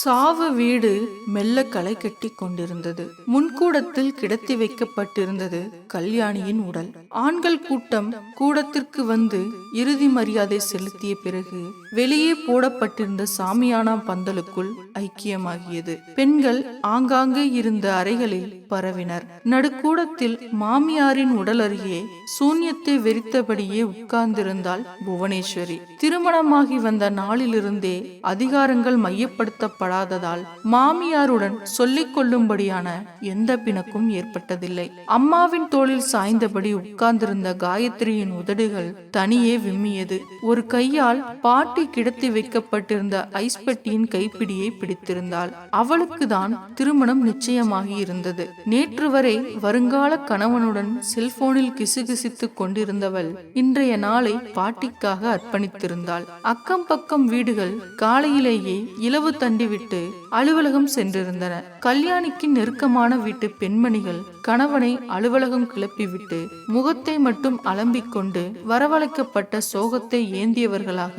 சாவு வீடு மெல்ல களை கட்டி கொண்டிருந்தது. முன்கூடத்தில் கிடத்தி வைக்கப்பட்டிருந்தது கல்யாணியின் உடல். ஆண்கள் கூட்டம் கூடத்திற்கு வந்து இறுதி மரியாதை செலுத்திய பிறகு வெளியே போடப்பட்டிருந்த சாமியானா பந்தலுக்குள் ஐக்கியமாகியது. பெண்கள் ஆங்காங்கே இருந்த அறைகளில் பரவினர். நடுக்கூடத்தில் மாமியாரின் உடல் அருகே சூன்யத்தை வெறித்தபடியே உட்கார்ந்திருந்தாள் புவனேஸ்வரி. திருமணமாகி வந்த நாளிலிருந்தே அதிகாரங்கள் மையப்படுத்தப்படாததால் மாமியாருடன் சொல்லிக் கொள்ளும்படியான எந்த பிணக்கும் ஏற்பட்டதில்லை. அம்மாவின் தோளில் சாய்ந்தபடி உட்கார்ந்திருந்த காயத்ரியின் உதடுகள் தனியே விம்மியது. ஒரு கையால் பாட்டி கிடத்தி வைக்கப்பட்டிருந்த ஐஸ் பெட்டியின் கைப்பிடியை பிடித்திருந்தாள். அவளுக்குதான் திருமணம் நிச்சயமாகி இருந்தது. நேற்று வரை வருங்கால கணவனுடன் செல்போனில் கிசுகிசுத்துக் கொண்டிருந்தவள் இன்றைய நாளை பாட்டிக்காக அர்ப்பணித்திருந்தாள். அக்கம் பக்கம் வீடுகள் காலையிலேயே இலவு தண்டிவிட்டு அலுவலகம் சென்றிருந்தன. கல்யாணிக்கு நெருக்கமான வீட்டு பெண்மணிகள் கணவனை அலுவலகம் கிளப்பிவிட்டு முகத்தை மட்டும் அலம்பிக் கொண்டு வரவழைக்கப்பட்ட சோகத்தை ஏந்தியவர்களாக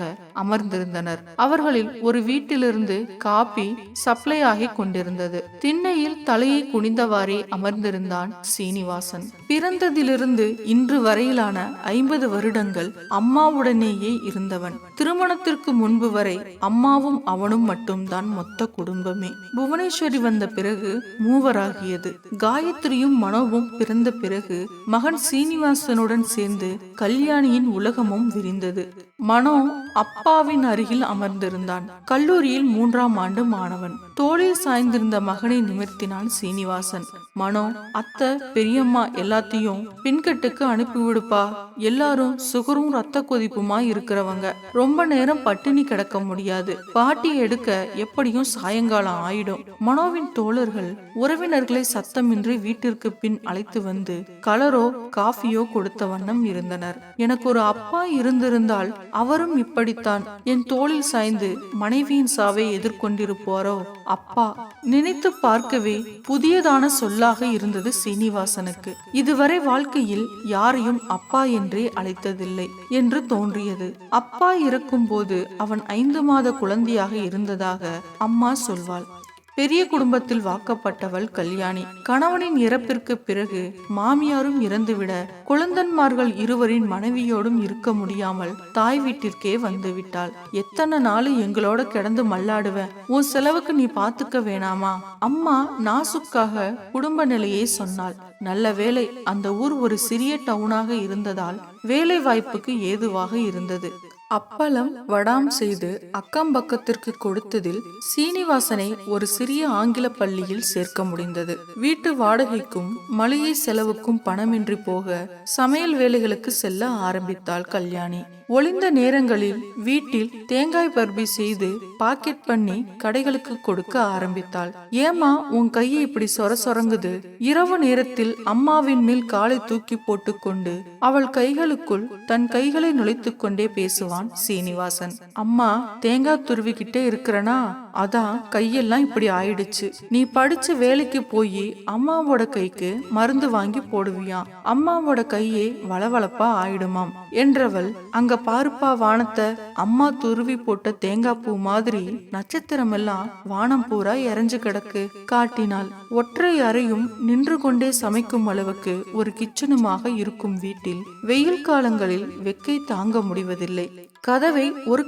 அமர்ந்திருந்தனர். அவர்களில் ஒரு வீட்டிலிருந்து காபி சப்ளை ஆகி கொண்டிருந்தது. திண்ணையில் தலையை குனிந்தவாறே அமர்ந்திருந்தான் சீனிவாசன். பிறந்ததிலிருந்து இன்று வரையிலான ஐம்பது வருடங்கள் அம்மாவுடனேயே இருந்தவன். திருமணத்திற்கு முன்பு வரை அம்மாவும் அவனும் மட்டும்தான் மொத்த குடும்பமே. புவனேஸ்வரி வந்த பிறகு மூவராகியது. காயத்ரியும் மனோவும் பிறந்த பிறகு மகன் சீனிவாசனுடன் சேர்ந்து கல்யாணியின் உலகமும் விரிந்தது. மனோ அப்பாவின் அருகில் அமர்ந்திருந்தான். கல்லூரியில் மூன்றாம் ஆண்டு மாணவன். தோளில் சாய்ந்திருந்த மகனை நிமிர்த்தினான் சீனிவாசன். மனோ அத்தை பெரியம்மா எல்லாத்தையும் பின்கட்டுக்கு அனுப்பிவிடுப்பா. எல்லாரும் சுகரும் ரத்த கொதிப்புமா இருக்கிறவங்க. ரொம்ப நேரம் பட்டினி கிடக்க முடியாது. பாட்டி எடுக்க எப்படியும் சாயங்காலம் ஆயிடும். மனோவின் தோழர்கள் உறவினர்களை சத்தமின்றி வீட்டிற்கு பின் அழைத்து வந்து கலரோ காஃபியோ கொடுத்த வண்ணம் இருந்தனர். எனக்கு ஒரு அப்பா இருந்திருந்தால் அவரும் இப்படித்தான். என் தோளில் சாய்ந்து மனைவியின் சாவை எதிர்கொண்டிருப்பாரோ? அப்பா நினைத்து பார்க்கவே புதியதான சொல்லாக இருந்தது சீனிவாசனுக்கு. இதுவரை வாழ்க்கையில் யாரையும் அப்பா என்றே அழைத்ததில்லை என்று தோன்றியது. அப்பா இறக்கும்போது அவன் ஐந்து மாத குழந்தையாக இருந்ததாக அம்மா சொல்வாள். பெரிய குடும்பத்தில் வாக்கப்பட்டவள் கல்யாணி. கணவனின் இறப்பிற்கு பிறகு மாமியாரும் இறந்துவிட குழந்தன்மார்கள் இருவரின் மனைவியோடும் இருக்க முடியாமல் தாய் வீட்டிற்கே வந்துவிட்டாள். எத்தனை நாள் எங்களோட கிடந்து மல்லாடுவ. உன் செலவுக்கு நீ பாத்துக்க வேணாமா? அம்மா நாசுக்காக குடும்ப நிலையை சொன்னாள். நல்ல வேலை அந்த ஊர் ஒரு சிறிய டவுனாக இருந்ததால் வேலை வாய்ப்புக்கு ஏதுவாக இருந்தது. அப்பளம் வடாம் செய்து அக்கம் பக்கத்திற்கு கொடுத்ததில் சீனிவாசனை ஒரு சிறிய ஆங்கில பள்ளியில் சேர்க்க முடிந்தது. வீட்டு வாடகைக்கும் மளிகை செலவுக்கும் பணமின்றி போக சமையல் வேலைகளுக்கு செல்ல ஆரம்பித்தாள் கல்யாணி. ஒளிந்த நேரங்களில் வீட்டில் தேங்காய் பர்பி செய்து பாக்கெட் பண்ணி கடைகளுக்கு கொடுக்க ஆரம்பித்தாள். ஏமா உன் கையை இப்படி சொர சொரங்குது? இரவு நேரத்தில் அம்மாவின் மேல் காலை தூக்கி போட்டுக்கொண்டு அவள் கைகளுக்குள் தன் கைகளை நுழைத்து கொண்டே பேசுவான் சீனிவாசன். அம்மா தேங்காய் துருவிக்கிட்டே இருக்கிறனா? அதான் கையெல்லாம் இப்படி ஆயிடுச்சு. நீ படிச்ச வேலைக்கு போய் அம்மாவோட கைக்கு மருந்து வாங்கி போடுவியாம் அம்மாவோட கையே வளவளப்பா ஆயிடுமாம் என்றவள் அங்க பாருப்பா வானத்தை அம்மா துருவி போட்ட தேங்காய் பூ மாதிரி நட்சத்திரம் எல்லாம் வானம் பூரா இறஞ்சு கிடக்கு காட்டினாள். ஒற்றை அறையும் நின்று கொண்டே சமைக்கும் அளவுக்கு ஒரு கிச்சனுமாக இருக்கும் வீட்டில். வெயில் காலங்களில் வெக்கை தாங்க முடிவதில்லை. கதவை ஒரு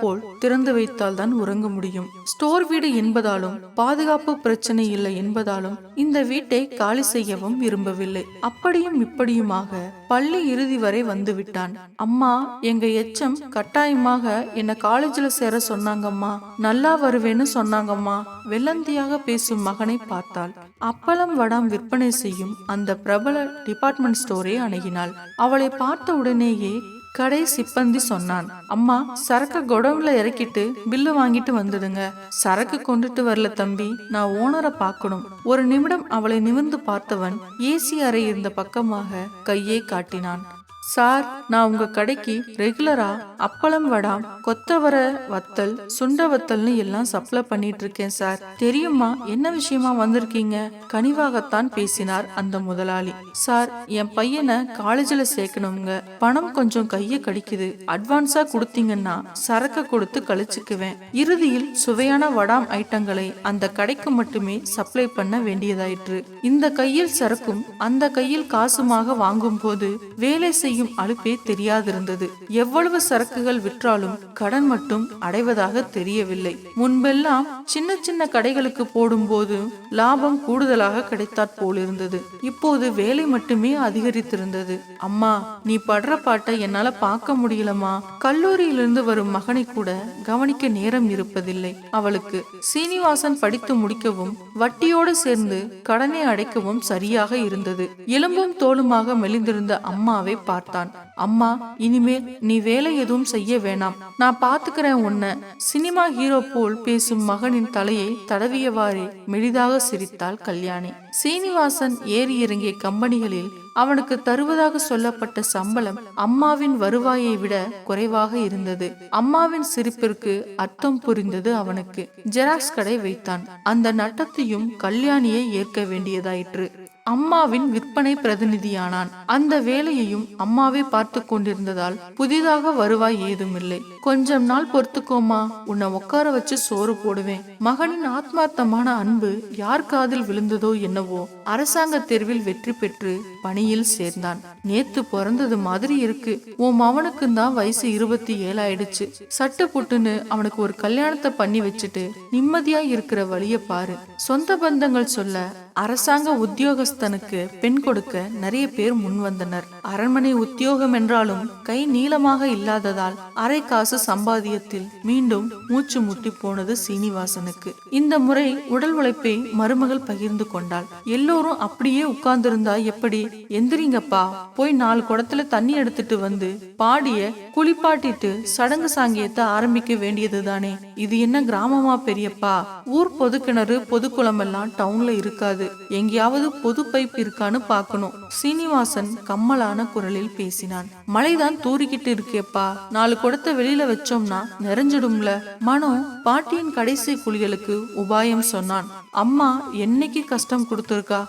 போல் திறந்து வைத்தால் தான் உறங்க முடியும். ஸ்டோர் வீடு என்பதாலும் பாதுகாப்பு பிரச்சனை இல்லை என்பதாலும் இந்த வீட்டை காலி செய்யவும் விரும்பவில்லை. அப்படியும் இப்படியுமாக பள்ளி இறுதி வரை வந்து விட்டான் அம்மா எங்க எச்சம் கட்டாயமாக என்ன காலேஜ்ல சேர சொன்னாங்கம்மா. நல்லா வருவேன்னு சொன்னாங்கம்மா. வெள்ளந்தியாக பேசும் மகனை பார்த்தாள். அப்பளம் வடம் விற்பனை செய்யும் அந்த பிரபல டிபார்ட்மெண்ட் ஸ்டோரை அணுகினாள். அவளை பார்த்த உடனேயே கடை சிப்பந்தி சொன்னான். அம்மா சரக்கு குடவுல இறக்கிட்டு பில்லு வாங்கிட்டு வந்துடுங்க சரக்கு கொண்டுட்டு வரல தம்பி நான் ஓனரை பார்க்கணும். ஒரு நிமிடம் அவளை நிமிர்ந்து பார்த்தவன் ஏசி அறை இருந்த பக்கமாக கையை காட்டினான். சார் நான் உங்க கடைக்கு ரெகுலரா அப்பளம் வடாம் கொத்தவர வத்தல் சுண்ட வத்தல்னு எல்லாம் சப்ளை பண்ணிட்டு இருக்கேன் சார். தெரியுமா? என்ன விஷயமா வந்திருக்கீங்க? கனிவாகத்தான் பேசினார் அந்த முதலாளி. சார் என் பையனை காலேஜில் சேர்க்கணுங்க பணம் கொஞ்சம் கையை கடிக்குது. அட்வான்ஸா கொடுத்தீங்கன்னா சரக்கு கொடுத்து கழிச்சுக்குவேன். இறுதியில் சுவையான வடாம் ஐட்டங்களை அந்த கடைக்கு மட்டுமே சப்ளை பண்ண வேண்டியதாயிற்று. இந்த கையில் சரக்கும் அந்த கையில் காசுமாக வாங்கும் போது வேலை செய்யும் அழுப்பே தெரியாதிருந்தது. எவ்வளவு சரக்குகள் விற்றாலும் கடன் மட்டும் அடைவதாக தெரியவில்லை. முன்பெல்லாம் சின்ன சின்ன கடைகளுக்கு போடும்போது லாபம் கூடுதலாக கிடைத்தாற் போலிருந்தது. இப்போது வேலை மட்டுமே அதிகரித்திருந்தது. அம்மா நீ படுற பாட்டை என்னால பார்க்க முடியலமா கல்லூரியிலிருந்து வரும் மகனை கூட கவனிக்க நேரம் இருப்பதில்லை. அவளுக்கு சீனிவாசன் படித்து முடிக்கவும் வட்டியோடு சேர்ந்து கடனை அடைக்கவும் சரியாக இருந்தது. எலும்பும் தோலுமாக மெலிந்திருந்த அம்மாவை பார்த்து பார்த்தான். அம்மா இனிமேல் நீ வேலை எதுவும் செய்ய வேணாம். நான் பாத்துக்கிறேன் உன்னை. சினிமா ஹீரோ போல் பேசும் மகனின் தலையை தடவியவாறே மெலிதாக சிரித்தாள் கல்யாணி. சீனிவாசன் ஏறி இறங்கிய கம்பெனிகளில் அவனுக்கு தருவதாக சொல்லப்பட்ட சம்பளம் அம்மாவின் வருவாயை விட குறைவாக இருந்தது. அம்மாவின் சிரிப்பிற்கு அர்த்தம் புரிந்தது அவனுக்கு. ஜெராக்ஸ் கடை வைத்தான். அந்த நட்டத்தையும் கல்யாணியை ஏற்க வேண்டியதாயிற்று. அம்மாவின் விற்பனை பிரதிநிதியானான். அந்த வேலையையும் அம்மாவே பார்த்து கொண்டிருந்ததால் புதிதாக வருவாய் ஏதுமில்லை. கொஞ்சம் நாள் பொறுத்துக்கோமா உன்னை உட்கார வச்சு சோறு போடுவேன். மகனின் ஆத்மார்த்தமான அன்பு யார் காதில் விழுந்ததோ என்னவோ அரசாங்க தேர்வில் வெற்றி பெற்று பணியில் சேர்ந்தான். நேத்து பிறந்தது மாதிரி இருக்கு. உன் மவனுக்கு தான் வயசு இருபத்தி ஏழு ஆயிடுச்சு சட்டு புட்டுன்னு அவனுக்கு ஒரு கல்யாணத்தை பண்ணி வச்சுட்டு நிம்மதியா இருக்கிற வழிய பாரு. சொந்த பந்தங்கள் சொல்ல அரசாங்க உத்தியோகஸ்தனுக்கு பெண் கொடுக்க நிறைய பேர் முன்வந்தனர். அரண்மனை உத்தியோகம் என்றாலும் கை நீளமாக இல்லாததால் அரை காசு சம்பாதியத்தில் மீண்டும் மூச்சு முட்டி போனது சீனிவாசனுக்கு. இந்த முறை உடல் உழைப்பை மருமகள் பகிர்ந்து கொண்டாள். எல்லோரும் அப்படியே உட்கார்ந்திருந்தா எப்படி? எந்திரிங்கப்பா போய் நாலு குடத்துல தண்ணி எடுத்துட்டு வந்து பாடிய குளிப்பாட்டிட்டு சடங்கு சாங்கியத்தை ஆரம்பிக்க வேண்டியதுதானே? இது என்ன கிராமமா பெரியப்பா? ஊர் பொதுக்கிணறு பொதுக்குளம் எல்லாம் டவுன்ல இருக்காது. எங்கேயாவது பொது பைப் இருக்கான்னு பார்க்கணும். சீனிவாசன் கம்மலான குரலில் பேசினான். மழைதான் தூரிக்கிட்டு இருக்கேப்பா. நாலு குடத்தை வெளியில வச்சோம்னா நிறைஞ்சிடும்ல. மனோ பாட்டியின் கடைசி குழிகளுக்கு உபாயம் சொன்னான். அம்மா என்னைக்கு கஷ்டம் கொடுத்திருக்கா?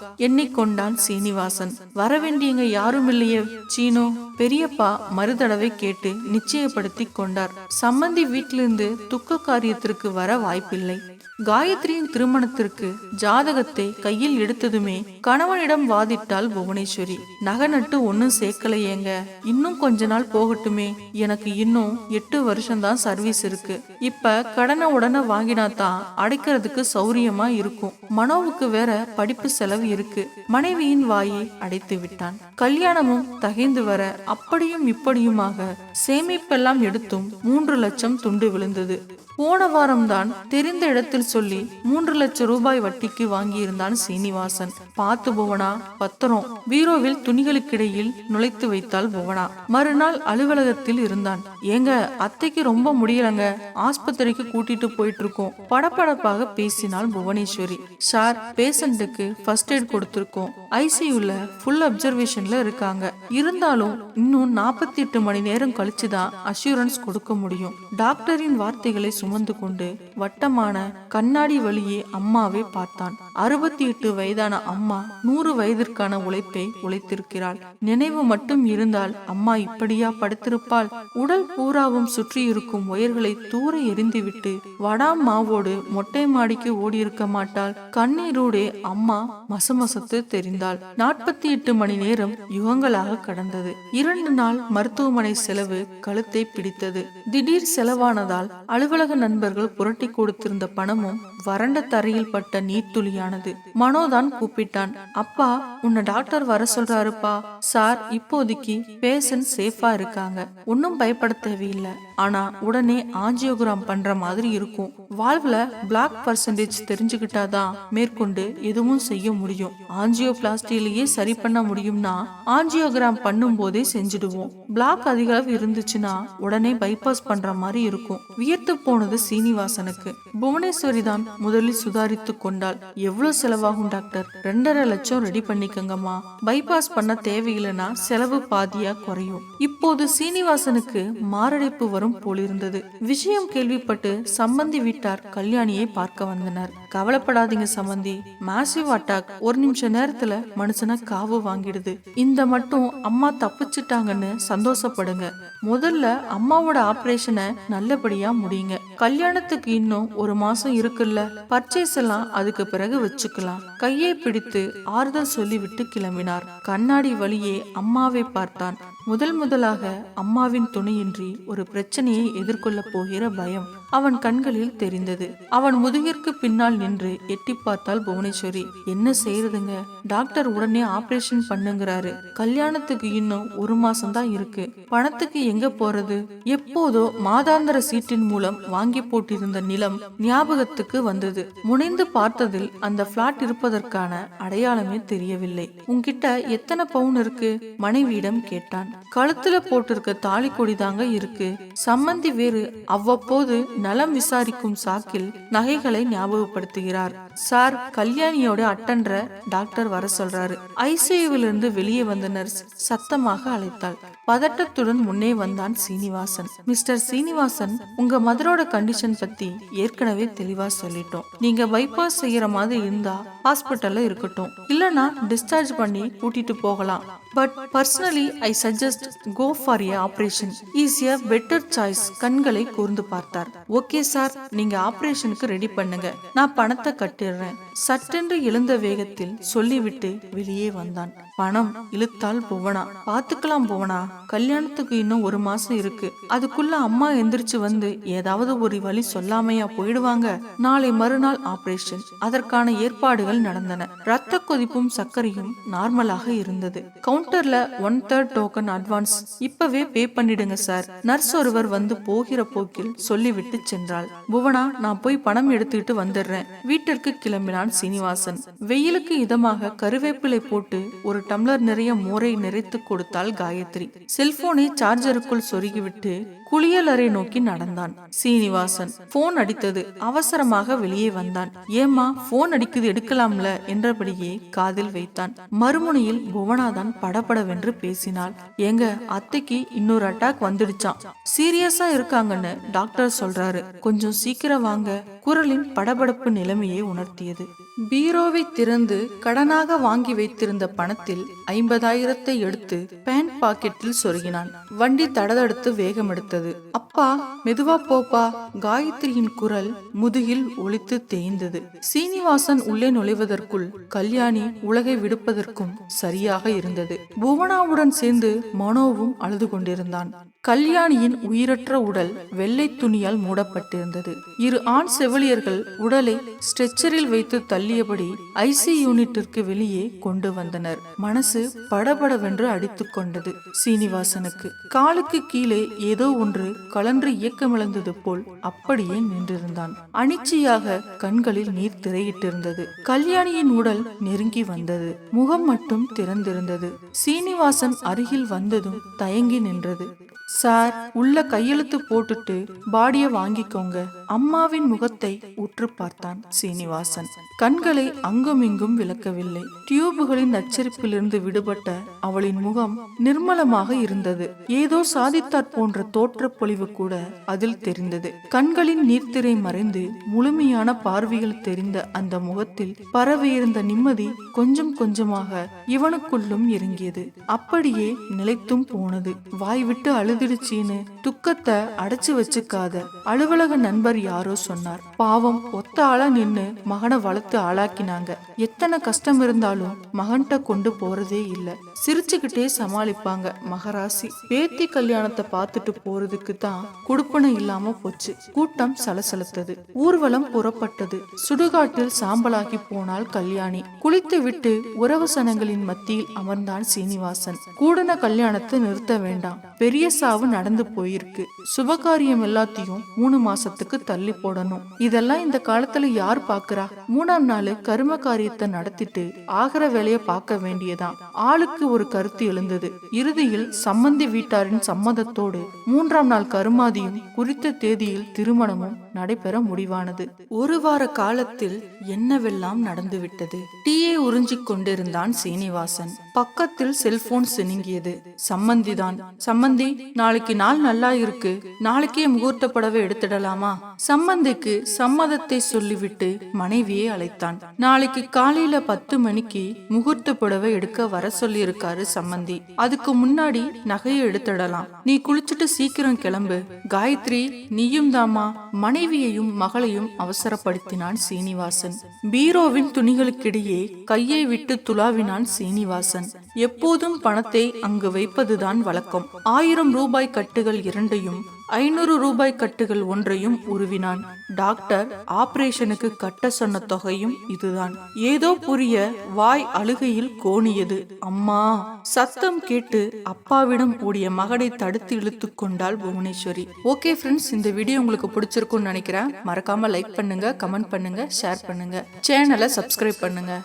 கொண்டான் சீனிவாசன். வர வேண்டியங்க யாரும் இல்லையே. சீனோ பெரியப்பா மறுதடவை கேட்டு நிச்சயப்படுத்தி கொண்டார். சம்மந்தி வீட்டிலிருந்து துக்க காரியத்திற்கு வர வாய்ப்பில்லை. காயத்ரியின் திருமணத்திற்கு ஜாதகத்தை கையில் எடுத்ததுமே கணவனிடம் வாதிட்டாள் புவனேஸ்வரி. நகை நட்டு ஒன்னும் சேர்க்கலையேங்க இன்னும் கொஞ்ச நாள் போகட்டுமே. எனக்கு இன்னும் எட்டு வருஷம்தான் சர்வீஸ் இருக்கு. இப்ப கடனை உடனே வாங்கினா தான் அடைக்கிறதுக்கு சௌரியமா இருக்கும். மனோவுக்கு வேற படிப்பு செலவு இருக்கு. மனைவியின் வாயை அடைத்து விட்டான். கல்யாணமும் தகைந்து வர அப்படியும் இப்படியுமாக சேமிப்பெல்லாம் எடுத்தும் மூன்று லட்சம் துண்டு விழுந்தது. போன வாரம்தான் தெரிந்த இடத்தில் சொல்லி மூன்று லட்சம் ரூபாய் வட்டிக்கு வாங்கியிருந்தான் சீனிவாசன். பார்த்து புவனா பத்திரம். பீரோவில் துணிகளுக்கிடையில் நுழைத்து வைத்தாள் புவனா. மறுநாள் அலுவலகத்தில் இருந்தான். ஏங்க அத்தைக்கு ரொம்ப முடியலங்க. ஆஸ்பத்திரிக்கு கூட்டிட்டு போயிட்டு இருக்கோம் படபடப்பாக பேசினாள் புவனேஸ்வரி. சார் பேஷண்ட்டுக்கு ஃபர்ஸ்ட் எய்ட் கொடுத்திருக்கோம். ஐசியூல ஃபுல் அப்சர்வேஷன்ல இருக்காங்க. இருந்தாலும் இன்னும் நாற்பத்தி எட்டு மணி நேரம் கழிச்சுதான் அஷூரன்ஸ் கொடுக்க முடியும். டாக்டரின் வார்த்தைகளை சுமந்து கொண்டு வட்டமான கண்ணாடி வழியே அம்மாவை பார்த்தான். அறுபத்தி எட்டு வயதான அம்மா நூறு வயதிற்கான உழைப்பை உழைத்திருக்கிறாள். நினைவு மட்டும் இருந்தால் அம்மா இப்படியா படுத்திருப்பாள்? உடல் பூராவும் சுற்றி இருக்கும் ஒயர்களை தூர எரிந்துவிட்டு வடாம் மாவோடு மொட்டை மாடிக்கு ஓடியிருக்க மாட்டாள். கண்ணீரோடே அம்மா மசமசத்து தெரிந்தாள். நாற்பத்தி எட்டு மணி நேரம் யுகங்களாக கடந்தது. இரண்டு நாள் மருத்துவமனை செலவு கழுத்தை பிடித்தது. திடீர் செலவானதால் அலுவலக நண்பர்கள் புரட்டி கொடுத்திருந்த பணமும் mão. வறண்ட தரையில் பட்ட நீர்த்துளியானது. மனோதான் கூப்பிட்டான். அப்பா உன்னை டாக்டர் வர சொல்றாருப்பா. சார் இப்போதைக்கு பேஷண்ட் சேஃபா இருக்காங்க. ஒன்னும் பயப்பட தேவையில்லை. ஆனா உடனே ஆஞ்சியோகிராம் பண்ற மாதிரி இருக்கும். வாழ்வுல பிளாக் பர்சன்டேஜ் தெரிஞ்சுக்கிட்டாதான் மேற்கொண்டு எதுவும் செய்ய முடியும். ஆஞ்சியோ ஆஞ்சியோபிளாஸ்டிலேயே சரி பண்ண முடியும்னா ஆஞ்சியோகிராம் பண்ணும் போதே செஞ்சுடுவோம். பிளாக் அதிக அளவு இருந்துச்சுன்னா உடனே பைபாஸ் பண்ற மாதிரி இருக்கும். வியர்த்து போனது சீனிவாசனுக்கு. புவனேஸ்வரி தான் முதலில் சுதாரித்து கொண்டாள். எவ்வளவு செலவாகும் டாக்டர்? ரெண்டரை லட்சம் ரெடி பண்ணிக்கங்கம்மா. பைபாஸ் பண்ண தேவையில்லைன்னா செலவு பாதியா குறையும். இப்போது சீனிவாசனுக்கு மாரடைப்பு வரும் போலிருந்தது விஷயம் கேள்விப்பட்டு சம்பந்தி வீட்டார் கல்யாணியை பார்க்க வந்தனர். கவலைப்படாதீங்க சம்பந்தி. மாசிவ் அட்டாக் ஒரு நிமிஷ நேரத்துல மனுஷனை காவு வாங்கிடுது. இந்த மட்டும் அம்மா தப்பிச்சிட்டாங்கன்னு சந்தோஷப்படுங்க. முதல்ல அம்மாவோட ஆப்ரேஷனை நல்லபடியா முடியுங்க கல்யாணத்துக்கு இன்னும் ஒரு மாசம் இருக்குல்ல. பர்ச்சேஸ் எல்லாம் அதுக்கு பிறகு வச்சுக்கலாம். கையை பிடித்து ஆறுதல் சொல்லிவிட்டு கிளம்பினார். கண்ணாடி வழியே அம்மாவை பார்த்தான். முதல் முதலாக அம்மாவின் துணையின்றி ஒரு பிரச்சனையை எதிர்கொள்ள போகிற பயம். அவன் கண்களில் தெரிந்தது. அவன் முதுகிற்கு பின்னால் நின்று எட்டி பார்த்தால் புவனேஸ்வரி. என்ன செய்யறதுங்க டாக்டர் உடனே ஆபரேஷன் பண்ணுங்கிறாரு. கல்யாணத்துக்கு இன்னும் ஒரு மாசம் தான் இருக்கு. பணத்துக்கு எங்க போறது? எப்போதோ மாதாந்திர சீட்டின் மூலம் வாங்கி போட்டிருந்த நிலம் ஞாபகத்துக்கு வந்தது. முனைந்து பார்த்ததில் அந்த பிளாட் இருப்பதற்கான அடையாளமே தெரியவில்லை. உன்கிட்ட எத்தனை பவுன் இருக்கு? மனைவியிடம் கேட்டான். கழுத்துல போட்டிருக்க தாலி கொடி தாங்க இருக்கு. சம்மந்தி வேறு அவ்வப்போது நலம் விசாரிக்கும் சாக்கில் நகைகளை ஞாபகப்படுத்துகிறார். சார் கல்யாணியோட அட்டன்ற டாக்டர் வர சொல்றாரு. ஐசியூவில் இருந்து வெளியே வந்த நர்ஸ் சத்தமாக அழைத்தாள். பதட்டத்துடன் முன்னே வந்தான் சீனிவாசன். மிஸ்டர் சீனிவாசன் உங்க மதரோட கண்டிஷன் பத்தி ஏற்கனவே தெளிவா சொல்லிட்டோம். நீங்க பைபாஸ் செய்யற மாதிரி இருந்தா ஹாஸ்பிட்டல்ல இருக்கட்டும். இல்லனா டிஸ்சார்ஜ் பண்ணி கூட்டிட்டு போகலாம். But personally I suggest go for a operation is a better choice கண்களை கூர்ந்து பார்த்தார். ஓகே சார் நீங்க ஆபரேஷனுக்கு ரெடி பண்ணுங்க. நான் பணத்தை கட்டிடுறேன். சட்டென்று எழுந்த வேகத்தில் சொல்லிவிட்டு வெளியே வந்தான். பணம் இழுத்தால் புவனா? பாத்துக்கலாம் புவனா? கல்யாணத்துக்கு இன்னும் ஒரு மாசம் இருக்கு. அதுக்குள்ள அம்மா எந்திரிச்சு வந்து ஏதாவது ஒரு வழி சொல்லாமையா போயிடுவாங்க. நாளை மறுநாள் ஆபரேஷன். அதற்கான ஏற்பாடுகள் நடந்தன. ரத்த கொதிப்பும் சர்க்கரையும் நார்மலாக இருந்தது. கவுண்டர்ல ஒன் தேர்ட் டோக்கன் அட்வான்ஸ் இப்பவே பே பண்ணிடுங்க சார் நர்ஸ் ஒருவர் வந்து போகிற போக்கில் சொல்லிவிட்டு சென்றாள். புவனா நான் போய் பணம் எடுத்துக்கிட்டு வந்துடுறேன். வீட்டிற்கு கிளம்பினான் சீனிவாசன். வெயிலுக்கு இதமாக கருவேப்பிலை போட்டு ஒரு டம்ளர் நிறைய மோரை நிறைத்து கொடுத்தாள் காயத்ரி. செல்போனை சார்ஜருக்குள் சொருகிவிட்டு குளியலறை நோக்கி நடந்தான். சீனிவாசன் போன் அடித்தது. அவசரமாக வெளியே வந்தான். ஏம்மா போன் அடிக்குது எடுக்கலாம்ல? என்றபடியே காதில் வைத்தான். மறுமுனையில் புவனாதான் படபடவென்று பேசினாள். எங்க அத்தைக்கு இன்னொரு அட்டாக் வந்துடுச்சான் சீரியஸா இருக்காங்கன்னு டாக்டர் சொல்றாரு. கொஞ்சம் சீக்கிரம் வாங்க. குரலின் படபடப்பு நிலைமையை உணர்த்தியது. பீரோவை திறந்து கடனாக வாங்கி வைத்திருந்த பணத்தில் ஐம்பதாயிரத்தை எடுத்து பேண்ட் பாக்கெட்டில் சொருகினான். வண்டி தடதடுத்து வேகம் எடுத்தது அப்பா மெதுவா போப்பா காயத்ரியின் குரல் முதுகில் ஒழித்து தேய்ந்தது. சீனிவாசன் உள்ளே நுழைவதற்குள் கல்யாணி உலகை விடுப்பதற்கும் சரியாக இருந்தது. புவனாவுடன் சேர்ந்து மனோவும் அழுது கொண்டிருந்தான். கல்யாணியின் உயிரற்ற உடல் வெள்ளை துணியால் மூடப்பட்டிருந்தது. இரு ஆண் செவிலியர்கள் உடலை ஸ்ட்ரெச்சரில் வைத்து தள்ளியபடி ஐசி யூனிட்டிற்கு வெளியே கொண்டு வந்தனர். மனசு படபடவென்று அடித்துக் கொண்டது சீனிவாசனுக்கு. காலுக்கு கீழே ஏதோ ஒன்று கலன்று இயக்கமிழந்தது போல் அப்படியே நின்றிருந்தான். அனிச்சையாக கண்களில் நீர் திரையிட்டிருந்தது. கல்யாணியின் உடல் நெருங்கி வந்தது. முகம் மட்டும் திறந்திருந்தது. சீனிவாசன் அருகில் வந்ததும் தயங்கி நின்றது. சார் உள்ள கையெழுத்து போட்டுட்டு பாடியை வாங்கிக்கோங்க. அம்மாவின் முகத்தை உற்று பார்த்தான் சீனிவாசன். கண்களை அங்குமிங்கும் விளக்கவில்லை. டியூபுகளின் நச்சரிப்பிலிருந்து விடுபட்ட அவளின் முகம் நிர்மலமாக இருந்தது. ஏதோ சாதித்தாற் போன்ற தோற்ற பொலிவு கூட அதில் தெரிந்தது. கண்களின் நீர்த்திரை மறைந்து முழுமையான பார்வையில் தெரிந்த அந்த முகத்தில் பரவியிருந்த நிம்மதி கொஞ்சம் கொஞ்சமாக இவனுக்குள்ளும் இறங்கியது. அப்படியே நிலைத்தும் போனது. வாய்விட்டு அழுதிடுச்சின்னு துக்கத்தை அடைச்சு வச்சுக்காத அலுவலக நண்பர் யாரோ சொன்னார். பாவம் ஒத்த ஆளா நின்னு மகனை வளர்த்து ஆளாக்கினாங்க. எத்தனை கஷ்டம் இருந்தாலும் மகன்கிட்ட கொண்டு போறதே இல்ல. சிரிச்சுக்கிட்டே சமாளிப்பாங்க மகராசி. பேத்தி கல்யாணத்தை பார்த்துட்டு போறதுக்கு தான் குடுப்பனை இல்லாம போச்சு. கூட்டம் சலசலத்தது. ஊர்வலம் புறப்பட்டது. சுடுகாட்டில் சாம்பலாகி போனால் கல்யாணி. குளித்து விட்டு உறவு சனங்களின் மத்தியில் அமர்ந்தான் சீனிவாசன். கூடன கல்யாணத்தை நிறுத்த வேண்டாம். பெரிய சாவு நடந்து போயிருக்கு. சுபகாரியம் எல்லாத்தையும் மூணு மாசத்துக்கு தள்ளி போடணும். இதெல்லாம் இந்த காலத்துல யார் பாக்குறா? மூணாம் நாள் கரும காரியத்தை நடத்திட்டு ஆகிற வேலைய பார்க்க வேண்டியதான். ஆளுக்கு ஒரு கருத்து எழுந்தது. இறுதியில் சம்மந்தி வீட்டாரின் சம்மதத்தோடு மூன்றாம் நாள் கருமாதியும் குறித்த தேதியில் திருமணமும் நடைபெற முடிவானது. ஒரு வார காலத்தில் என்னவெல்லாம் நடந்துவிட்டது? டீயை உறிஞ்சிக் கொண்டிருந்தான் சீனிவாசன். பக்கத்தில் செல்போன் சினுங்கியது. சம்மந்திதான் சம்மந்தி நாளைக்கு நாள் நல்லா இருக்கு நாளைக்கே முகூர்த்த புடவை எடுத்துடலாமா? சம்மந்திக்கு சம்மதத்தை சொல்லிவிட்டு மனைவியை அழைத்தான். நாளைக்கு காலையில பத்து மணிக்கு முகூர்த்த புடவை எடுக்க வர சொல்லியிருக்காரு சம்மந்தி அதுக்கு முன்னாடி நகையை எடுத்துடலாம். நீ குளிச்சுட்டு சீக்கிரம் கிளம்பு. காயத்ரி நீயும் தாமா மனைவியையும் மகளையும் அவசரப்படுத்தினான் சீனிவாசன். பீரோவின் துணிகளுக்கிடையே கையை விட்டு துளாவினான் சீனிவாசன். எப்போதும் பணத்தை அங்கு வைப்பதுதான் வழக்கம். ஆயிரம் ரூபாய் கட்டுகள் இரண்டையும் ஐநூறு ரூபாய் கட்டுகள் ஒன்றையும் உருவினான். டாக்டர் ஆபரேஷனுக்கு கட்ட சொன்ன தொகையும் இதுதான். ஏதோ புரிய வாய் அழுகையில் கோணியது. அம்மா! சத்தம் கேட்டு அப்பாவிடம் ஓடிய மகனை தடுத்து இழுத்து கொண்டாள் புவனேஸ்வரி. ஓகே ஃப்ரெண்ட்ஸ் இந்த வீடியோ உங்களுக்கு பிடிச்சிருக்கும்னு நினைக்கிறேன். மறக்காம லைக் பண்ணுங்க கமெண்ட் பண்ணுங்க ஷேர் பண்ணுங்க. சேனலை சப்ஸ்கிரைப் பண்ணுங்க.